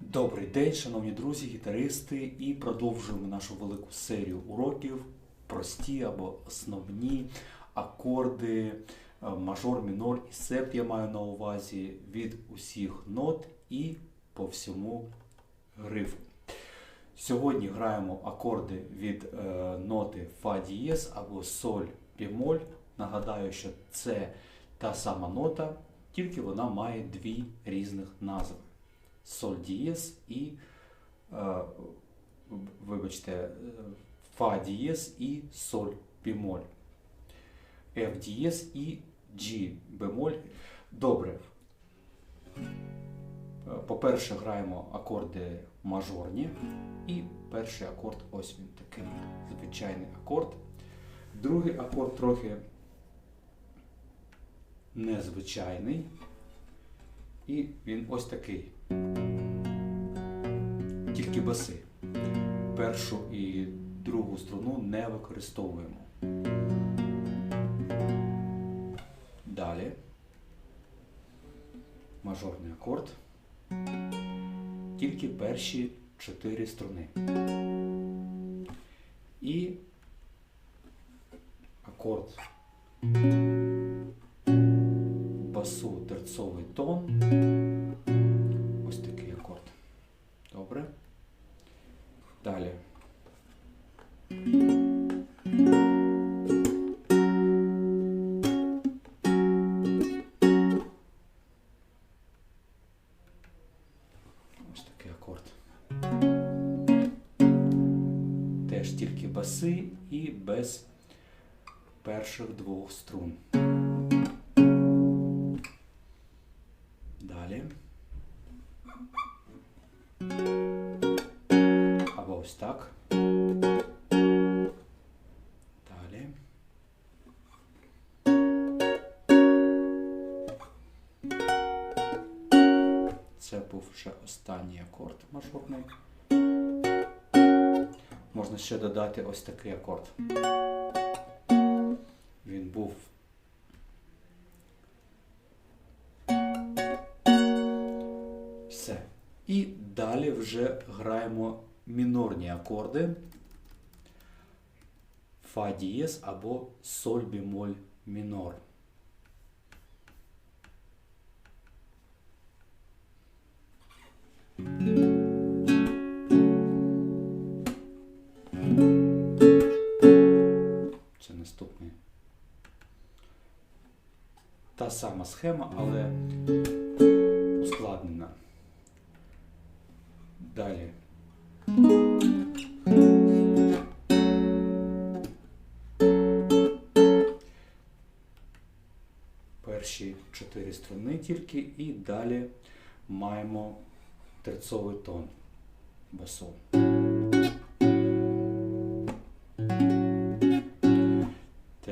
Добрий день, шановні друзі, гітаристи, і продовжуємо нашу велику серію уроків прості або основні акорди е, мажор, мінор і септ я маю на увазі від усіх нот і по всьому грифу. Сьогодні граємо акорди від е, ноти фа дієз або соль бемоль. Нагадаю, що це та сама нота, тільки вона має дві різних назви соль дієз і, е, вибачте, е, фа дієз і соль бемоль. Ф дієз і G бемоль. Добре. Е, По-перше, граємо акорди мажорні. І перший акорд ось він такий звичайний акорд. Другий акорд трохи незвичайний. І він ось такий. Тільки баси. Першу і другу струну не використовуємо. Далі. Мажорний акорд. Тільки перші чотири струни. І акорд Добре. Далі. Ось такий акорд. Теж тільки баси і без перших двох струн. Вже останній акорд мажорний. Можна ще додати ось такий акорд. Він був Все. І далі вже граємо мінорні акорди. Фа дієз або соль бемоль мінор. Наступний. Та сама схема, але ускладнена. Далі. Перші чотири струни тільки і далі маємо терцовий тон басу.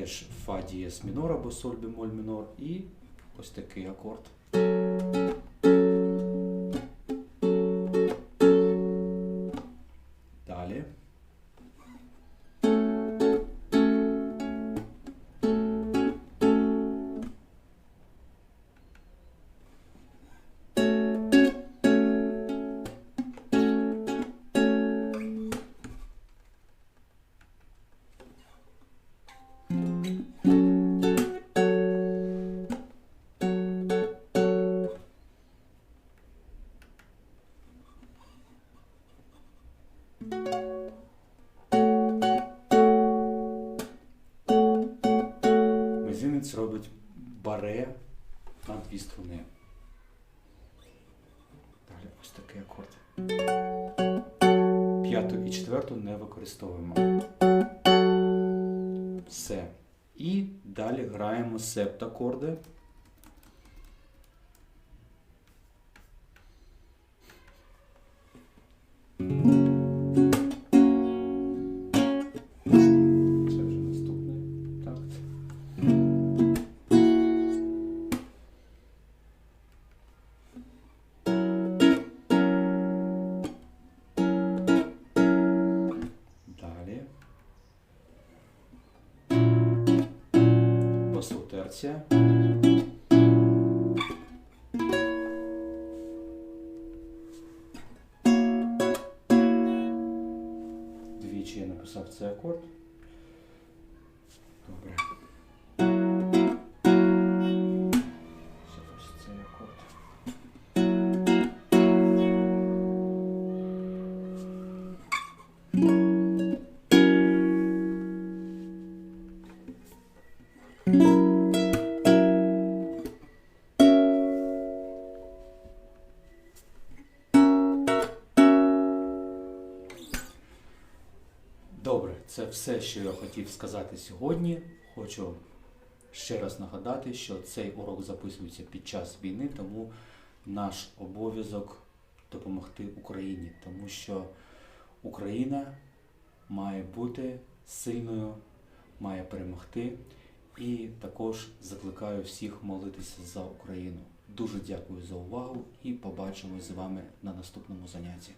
Теж фа дієс мінор або соль бемоль мінор і ось такий акорд. Мизинець робить баре на дві струни. Далі ось такий акорд. П'яту і четверту не використовуємо. Все. І далі граємо септакорди. вібрація. Двічі я написав цей акорд. Добре. Thank you. Це все, що я хотів сказати сьогодні. Хочу ще раз нагадати, що цей урок записується під час війни, тому наш обов'язок допомогти Україні, тому що Україна має бути сильною, має перемогти. І також закликаю всіх молитися за Україну. Дуже дякую за увагу і побачимось з вами на наступному занятті.